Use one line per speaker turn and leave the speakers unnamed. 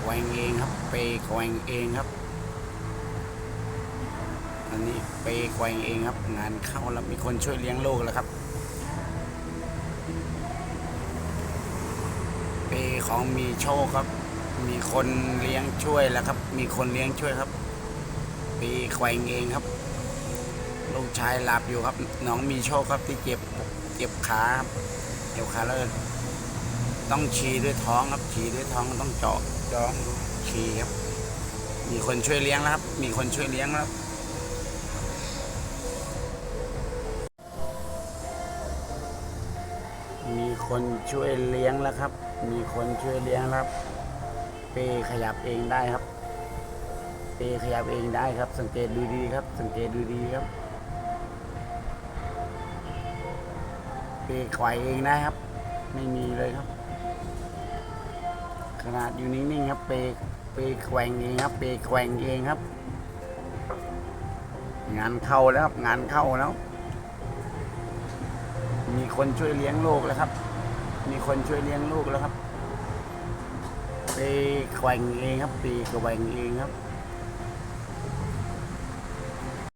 แกว่งเองครับ เปแกว่งเองครับ อันนี้เปแกว่งเองครับ งานเข้าแล้วมีคนช่วยเลี้ยงลูกแล้วครับ เปของมีโชคครับ มีคนเลี้ยงช่วยแล้วครับ มีคนเลี้ยงช่วยครับ เปแกว่งเองครับ ลูกชายหลับอยู่ครับ น้องมีโชคครับที่เจ็บเจ็บขาครับเจ็บขาแล้ว ต้องฉี่ด้วยท้องครับฉี่ด้วยท้องต้องเจาะท้องฉี่ครับ มีคนช่วยเลี้ยงแล้วครับ มีคนช่วยเลี้ยงแล้วมีคนช่วยเลี้ยงแล้วครับ มีคนช่วยเลี้ยงแล้วครับ เปขยับเองได้ครับ เปขยับเองได้ครับ สังเกตดูดีครับ สังเกตดูดีครับ เปไขวเองได้ครับ ไม่มีเลยครับ นาดอยู่นิ่งๆครับเปเปแขวงเองครับเปแขวงเองครับ งานเข้าแล้วครับงานเข้าแล้ว มีคนช่วยเลี้ยงลูกแล้วครับ มีคนช่วยเลี้ยงลูกแล้วครับ เปแขวงเองครับเปแขวงเองครับ